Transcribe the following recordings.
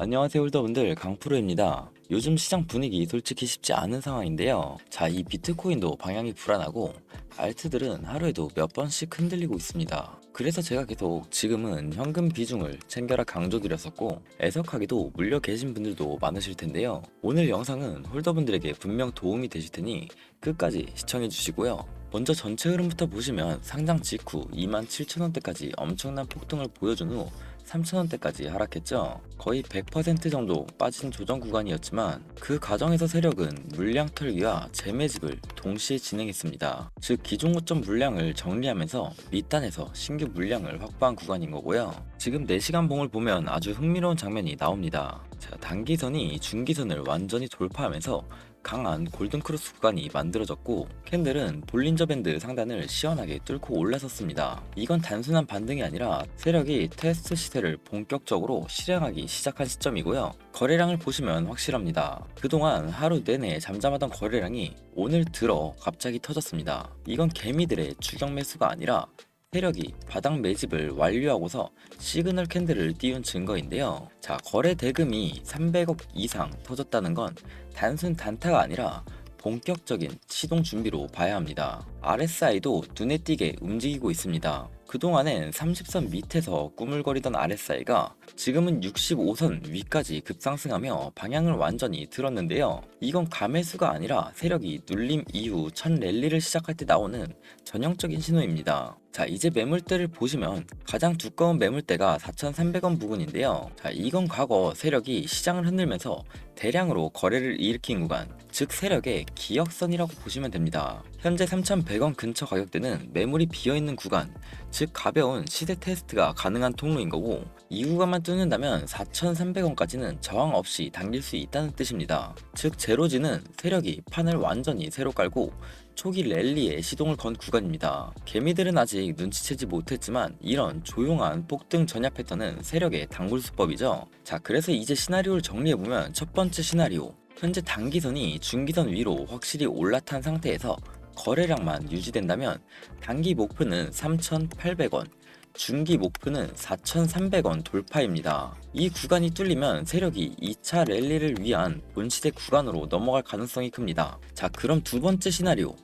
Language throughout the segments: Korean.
안녕하세요 홀더분들 강프로입니다. 요즘 시장 분위기 솔직히 쉽지 않은 상황인데요. 자, 이 비트코인도 방향이 불안하고 알트들은 하루에도 몇 번씩 흔들리고 있습니다. 그래서 제가 계속 지금은 현금 비중을 챙겨라 강조드렸었고 애석하게도 물려 계신 분들도 많으실 텐데요. 오늘 영상은 홀더분들에게 분명 도움이 되실 테니 끝까지 시청해 주시고요. 먼저 전체 흐름부터 보시면 상장 직후 27,000원대까지 엄청난 폭등을 보여준 후 3,000원대까지 하락했죠. 거의 100% 정도 빠진 조정 구간이었지만 그 과정에서 세력은 물량 털기와 재매집을 동시에 진행했습니다. 즉 기존 고점 물량을 정리하면서 밑단에서 신규 물량을 확보한 구간인 거고요. 지금 4시간 봉을 보면 아주 흥미로운 장면이 나옵니다. 자, 단기선이 중기선을 완전히 돌파하면서 강한 골든크로스 구간이 만들어졌고 캔들은 볼린저 밴드 상단을 시원하게 뚫고 올라섰습니다. 이건 단순한 반등이 아니라 세력이 테스트 시세를 본격적으로 실행하기 시작한 시점이고요. 거래량을 보시면 확실합니다. 그동안 하루 내내 잠잠하던 거래량이 오늘 들어 갑자기 터졌습니다. 이건 개미들의 추격 매수가 아니라 세력이 바닥 매집을 완료하고서 시그널 캔들을 띄운 증거인데요. 자, 거래 대금이 300억 이상 터졌다는 건 단순 단타가 아니라 본격적인 시동 준비로 봐야 합니다. RSI도 눈에 띄게 움직이고 있습니다. 그동안엔 30선 밑에서 꾸물거리던 RSI가 지금은 65선 위까지 급상승하며 방향을 완전히 틀었는데요. 이건 가매수가 아니라 세력이 눌림 이후 첫 랠리를 시작할 때 나오는 전형적인 신호입니다. 자, 이제 매물대를 보시면 가장 두꺼운 매물대가 4,300원 부근인데요. 자, 이건 과거 세력이 시장을 흔들면서 대량으로 거래를 일으킨 구간, 즉 세력의 기억선이라고 보시면 됩니다. 현재 3,100원 근처 가격대는 매물이 비어있는 구간, 즉 가벼운 시세 테스트가 가능한 통로인 거고 이 구간만 뚫는다면 4,300원까지는 저항 없이 당길 수 있다는 뜻입니다. 즉 제로지는 세력이 판을 완전히 새로 깔고 초기 랠리에 시동을 건 구간입니다. 개미들은 아직 눈치채지 못했지만 이런 조용한 폭등 전야 패턴은 세력의 단골 수법이죠. 자, 그래서 이제 시나리오를 정리해보면 첫 번째 시나리오. 현재 단기선이 중기선 위로 확실히 올라탄 상태에서 거래량만 유지된다면 단기 목표는 3,800원, 중기 목표는 4,300원 돌파입니다. 이 구간이 뚫리면 세력이 2차 랠리를 위한 본시대 구간으로 넘어갈 가능성이 큽니다. 자, 그럼 두 번째 시나리오.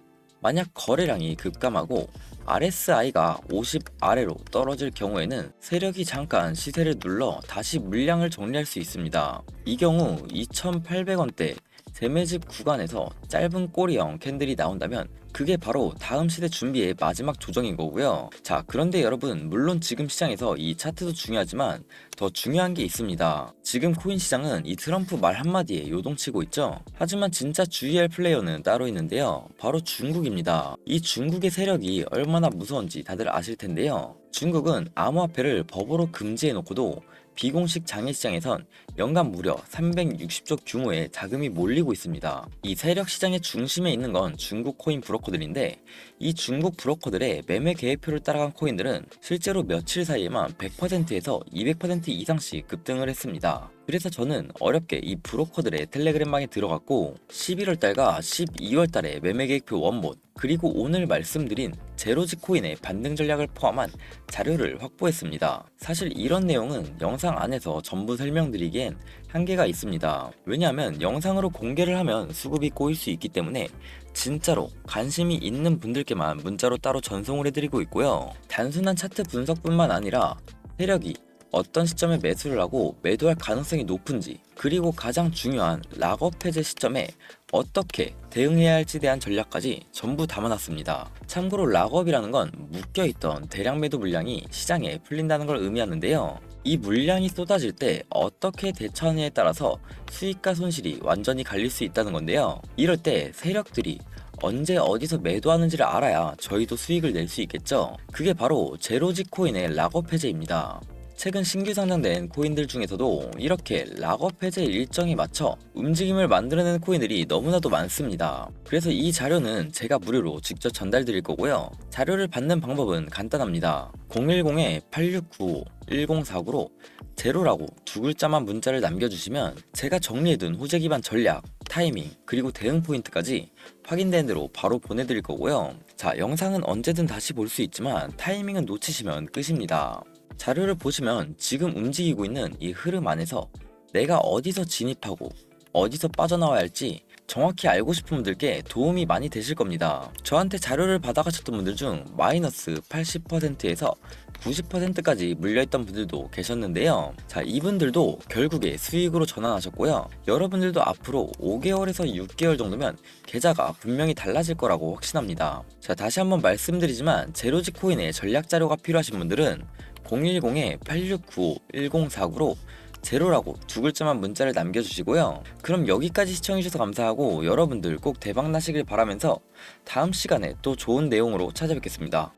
만약 거래량이 급감하고 RSI가 50 아래로 떨어질 경우에는 세력이 잠깐 시세를 눌러 다시 물량을 정리할 수 있습니다. 이 경우 2,800원대 재매집 구간에서 짧은 꼬리형 캔들이 나온다면 그게 바로 다음 시대 준비의 마지막 조정인 거고요. 자, 그런데 여러분, 물론 지금 시장에서 이 차트도 중요하지만 더 중요한 게 있습니다. 지금 코인 시장은 이 트럼프 말 한마디에 요동치고 있죠. 하지만 진짜 주의할 플레이어는 따로 있는데요. 바로 중국입니다. 이 중국의 세력이 얼마나 무서운지 다들 아실 텐데요. 중국은 암호화폐를 법으로 금지해 놓고도 비공식 장외시장에선 연간 무려 360조 규모의 자금이 몰리고 있습니다. 이 세력 시장의 중심에 있는 건 중국 코인 브로커들인데 이 중국 브로커들의 매매 계획표를 따라간 코인들은 실제로 며칠 사이에만 100%에서 200% 이상씩 급등을 했습니다. 그래서 저는 어렵게 이 브로커들의 텔레그램방에 들어갔고 11월 달과 12월 달에 매매 계획표 원본 그리고 오늘 말씀드린 제로지 코인의 반등 전략을 포함한 자료를 확보했습니다. 사실 이런 내용은 영상 안에서 전부 설명드리 기엔 한계가 있습니다. 왜냐하면 영상으로 공개를 하면 수급이 꼬일 수 있기 때문에 진짜로 관심이 있는 분들께만 문자로 따로 전송을 해드리고 있고요. 단순한 차트 분석뿐만 아니라 세력이 어떤 시점에 매수를 하고 매도할 가능성이 높은지 그리고 가장 중요한 락업 해제 시점에 어떻게 대응해야 할지 대한 전략까지 전부 담아놨습니다. 참고로 락업이라는 건 묶여있던 대량 매도 물량이 시장에 풀린다는 걸 의미하는데요. 이 물량이 쏟아질 때 어떻게 대처하느냐에 따라서 수익과 손실이 완전히 갈릴 수 있다는 건데요. 이럴 때 세력들이 언제 어디서 매도하는지를 알아야 저희도 수익을 낼 수 있겠죠. 그게 바로 제로지 코인의 락업 해제입니다. 최근 신규 상장된 코인들 중에서도 이렇게 락업 해제 일정에 맞춰 움직임을 만들어내는 코인들이 너무나도 많습니다. 그래서 이 자료는 제가 무료로 직접 전달드릴 거고요. 자료를 받는 방법은 간단합니다. 010-8695-1049로 제로라고 두 글자만 문자를 남겨주시면 제가 정리해둔 호재 기반 전략, 타이밍, 그리고 대응 포인트까지 확인된 대로 바로 보내드릴 거고요. 자, 영상은 언제든 다시 볼 수 있지만 타이밍은 놓치시면 끝입니다. 자료를 보시면 지금 움직이고 있는 이 흐름 안에서 내가 어디서 진입하고 어디서 빠져나와야 할지 정확히 알고 싶은 분들께 도움이 많이 되실 겁니다. 저한테 자료를 받아가셨던 분들 중 마이너스 80%에서 90%까지 물려있던 분들도 계셨는데요. 자, 이분들도 결국에 수익으로 전환하셨고요. 여러분들도 앞으로 5개월에서 6개월 정도면 계좌가 분명히 달라질 거라고 확신합니다. 자, 다시 한번 말씀드리지만 제로지 코인의 전략 자료가 필요하신 분들은 010-8695-1049로 제로라고 두 글자만 문자를 남겨주시고요. 그럼 여기까지 시청해주셔서 감사하고 여러분들 꼭 대박 나시길 바라면서 다음 시간에 또 좋은 내용으로 찾아뵙겠습니다.